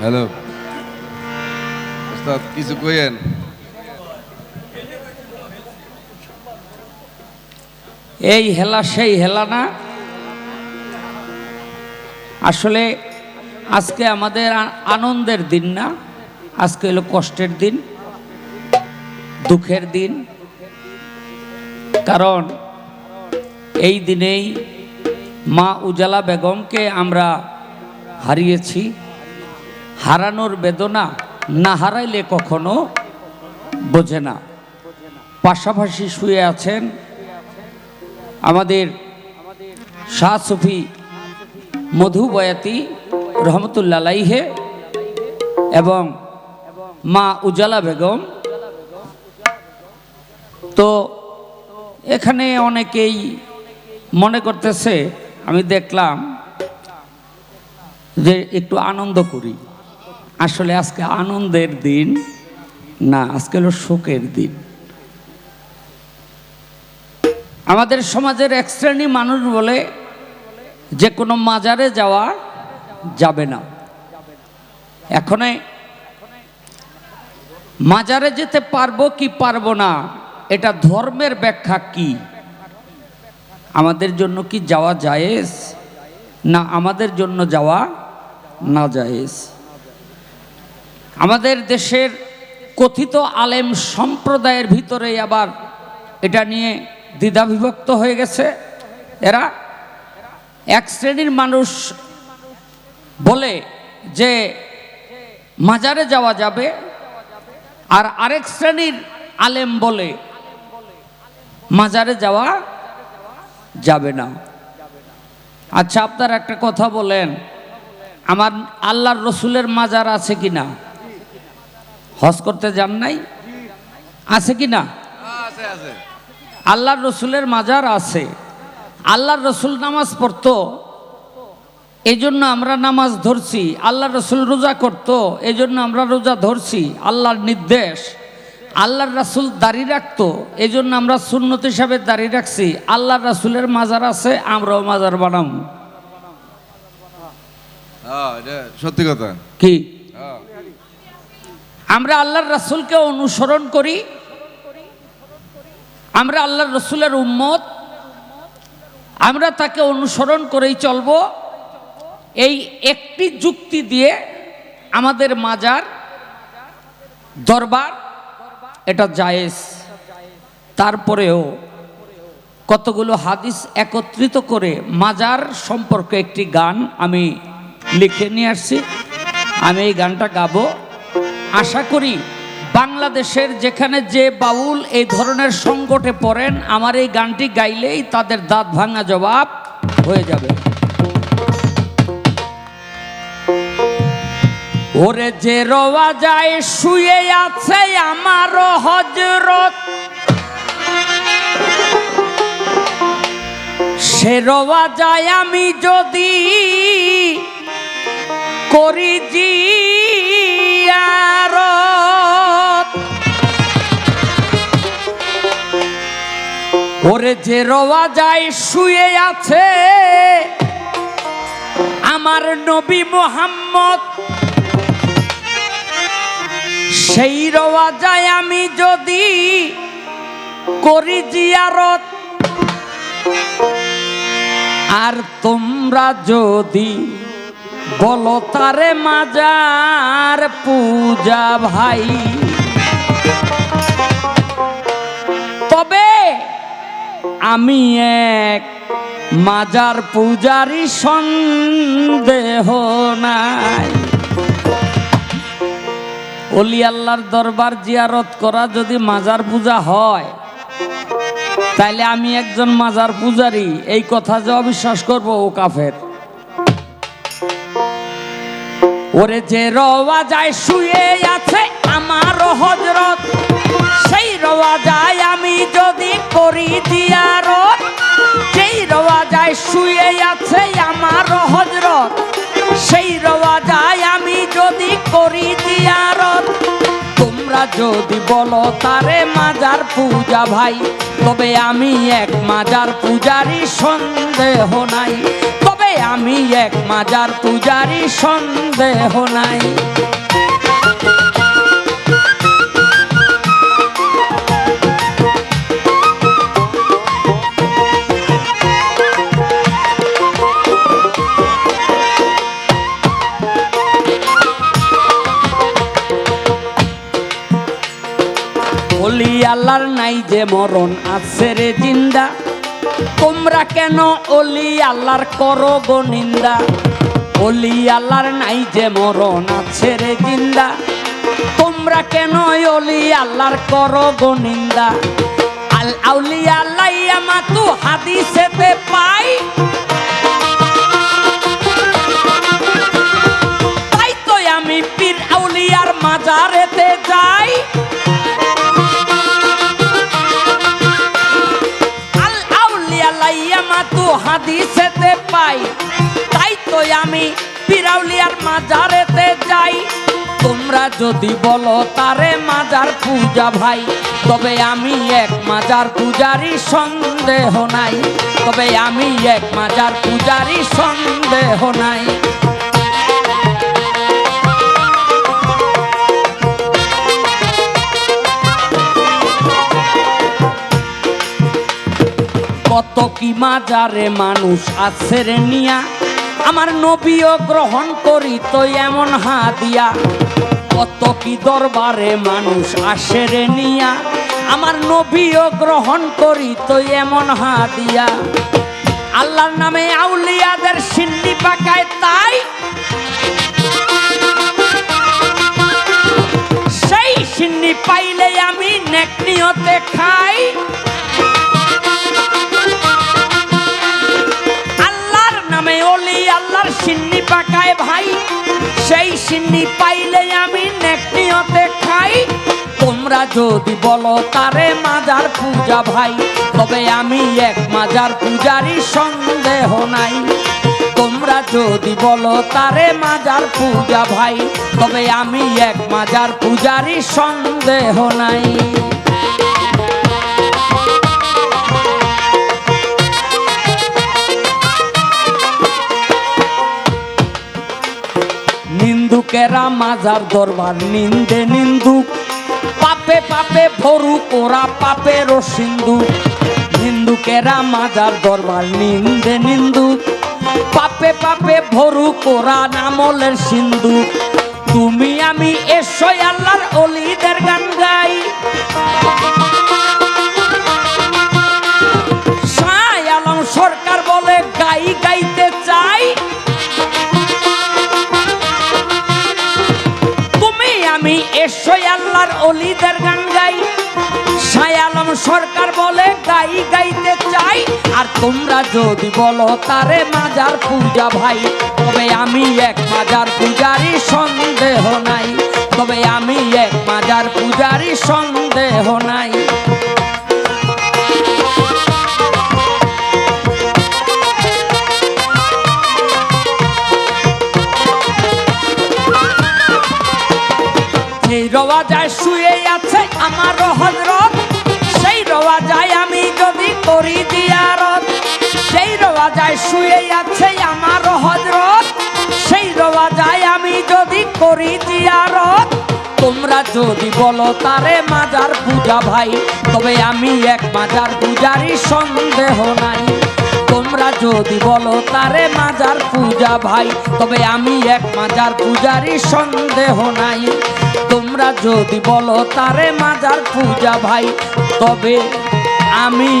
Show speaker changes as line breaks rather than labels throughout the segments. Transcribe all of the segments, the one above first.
Hello. ওস্তাদ, কিছু
এই হেলা সেই হেলা না। আসলে আজকে আমাদের আনন্দের দিন না। আজকে হলো কষ্টের দিন, দুঃখের দিন। কারণ এই দিনেই মা উজালা বেগমকে আমরা হারিয়েছি। হারানোর বেদনা না হারাইলে কখনো বোঝে না। পাশাপাশি শুয়ে আছেন আমাদের শাহ সুফি মধু বয়াতি রহমতুল্লাহে এবং মা উজালা বেগম। তো এখানে অনেকেই মনে করতেছে, আমি দেখলাম যে একটু আনন্দ করি। আসলে আজকে আনন্দের দিন, না, আজকে হলো শোকের দিন। আমাদের সমাজের এক শ্রেণি মানুষ বলে, যে কোনো মাজারে যাওয়া যাবে না। এখনে মাজারে যেতে পারব কি পারব না, এটা ধর্মের ব্যাখ্যা কি? আমাদের জন্য কি যাওয়া জায়েজ? না, আমাদের জন্য যাওয়া না জায়েজ? আমাদের দেশের কথিত আলেম সম্প্রদায়ের ভিতরে আবার এটা নিয়ে দ্বিধাবিভক্ত হয়ে গেছে। এরা এক শ্রেণির মানুষ বলে যে মাজারে যাওয়া যাবে আর আরেক শ্রেণির আলেম বলে মাজারে যাওয়া যাবে না। আচ্ছা আপনার একটা কথা বলেন, আমার আল্লাহর রসুলের মাজার আছে কি না হজ করতে যান নাই? আছে কি না?
আছে আছে।
আল্লাহর রসুলের মাজার আছে। আল্লাহর রসুল নামাজ পড়তো এই জন্য আমরা নামাজ ধরছি। আল্লাহ রসুল রোজা করতো এই জন্য আমরা রোজা ধরছি। আল্লাহর নির্দেশ আল্লাহর রাসুল দাড়ি রাখতো এই জন্য আমরা সুন্নত হিসাবে দাড়ি রাখছি। আল্লাহর রাসুলের মাজার আছে আমরাও মাজার বানাম
হ্যাঁ সত্যি কথা।
কি?
হ্যাঁ।
আমরা আল্লাহর রাসুলকে অনুসরণ করি। আমরা আল্লাহর রসুলের উম্মত। আমরা তাকে অনুসরণ করেই চলব। এই একটি যুক্তি দিয়ে আমাদের মাজার, দরবার, এটা জায়েজ। তারপরেও কতগুলো হাদিস একত্রিত করে মাজার সম্পর্কে একটি গান আমি লিখে নিয়ে আসছি। আমি এই গানটা গাবো। আশা করি বাংলাদেশের যেখানে যে বাউল এই ধরনের সংকটে পড়েন, আমার এই গানটি গাইলেই তাদের দাঁত ভাঙা জবাব হয়ে যাবে। ওরে যে রওয়া যায় শুয়ে আছে আমার হজরত সে রওয়া যায় আমি যদি করি জিয়ারত ওরে যে রওয়া যায় শুয়ে আছে, আমার নবী মোহাম্মদ। সেই রওয়া যায় আমি যদি করি জিয়ারত। আর তোমরা যদি বলো তারে মাজার পূজা ভাই। তবে আমি এক মাজার পূজারি, সন্দেহ নাই। অলি আল্লাহর দরবার জিয়ারত করা যদি মাজার পূজা হয়, তাইলে আমি একজন মাজার পূজারি। এই কথা যে অবিশ্বাস করব ও কাফের। ওরে যে রওয়া যায় শুয়ে আছে আমার হজরত সেই রওয়া যায় আমি যদি করি দিয়ারত যেই রওয়া যায় শুয়ে আছে আমার হজরত সেই রওয়া যায় আমি যদি করি দিয়ারত তোমরা যদি বলো তারে মাজার পূজা ভাই, তবে আমি এক মাজার পূজারি সন্দেহ নাই। আমি এক মাজার পূজারি সন্দেহ নাই। আল্লাহর নাই যে মরণ আছে রে জিন্দা। তোমরা কেন অলি আল্লাহর করো গো নিন্দা? অলি আল্লাহর নাই যে মরণ আছে রে জিন্দা। তোমরা কেন অলি আল্লাহর করো গো নিন্দা? আল আউলিয়া আল্লাহ মাতু হাদিসেতে পাই লাইয়া মাতু হাদিসেতে পাই। তাই তো আমি পিরাউলিয়ার মাজারেতে যাই। তোমরা যদি বলো তারে মাজার পূজা ভাই, তবে আমি এক মাজার পূজারি সন্দেহ নাই। তবে আমি এক মাজার পূজারি সন্দেহ নাই। কি মাজারে মানুষ আছে রে নিয়া? আমার নবীও গ্রহণ করি তো এমন হাদিয়া। কত কি দরবারে মানুষ আসে রে নিয়া? আমার নবীও গ্রহণ করি তো এমন হাদিয়া। আল্লাহর নামে আউলিয়াদের সিন্নি পাকায় তাই সেই সিন্নি পাইলে আমি নেকনিয়তে খাই। পাকায় ভাই, সেই সিন্নি পাইলে আমি নেকনিয়তে খাই। তোমরা যদি বলো তারে মাজার পূজা ভাই, তবে আমি এক মাজার পূজারি সন্দেহ নাই। তোমরা যদি বলো তারে মাজার পূজা ভাই, তবে আমি এক মাজার পূজারি সন্দেহ নাই। নিন্দুকেরা মাজার দরবার নিন্দে নিন্দুক পাপে পাপে ভরুক ওরা পাপের সিন্ধু নিন্দুকেরা মাজার দরবার নিন্দে নিন্দুক পাপে পাপে ভরুক ওরা নামলের সিন্ধু। তুমি আমি এসো আল্লাহর অলিদের গান গাই। সরকার বলে, গাই গাইতে চাই। অলিদের গান গাই। সায়ালম সরকার বলে, গাই গাইতে চাই। আর তোমরা যদি বলো তারে মাজার পূজা ভাই, তবে আমি এক মাজার পূজারি সন্দেহ শুয়ে আছে আমার হজরত সেই রওয়া যায় আমি যদি করি দিয়ারত সেই রওয়া যায় শুয়ে আছে আমার হজরত সেই রওয়া যায় আমি যদি করি দিয়ারত তোমরা যদি বলো তারে মাজার পূজা ভাই, তবে আমি এক মাজার পূজারি সন্দেহ নাই। তোমরা যদি বলো তারে মাজার পূজা ভাই, তবে আমি এক মাজার পূজারি সন্দেহ নাই। তোমরা যদি বলো তারে মাজার পূজা ভাই, তবে আমি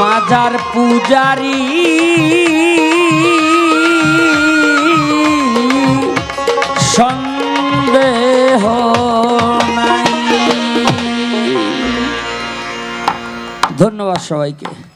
মাজার পূজারি। সন্দেহ নাই। ধন্যবাদ সবাইকে।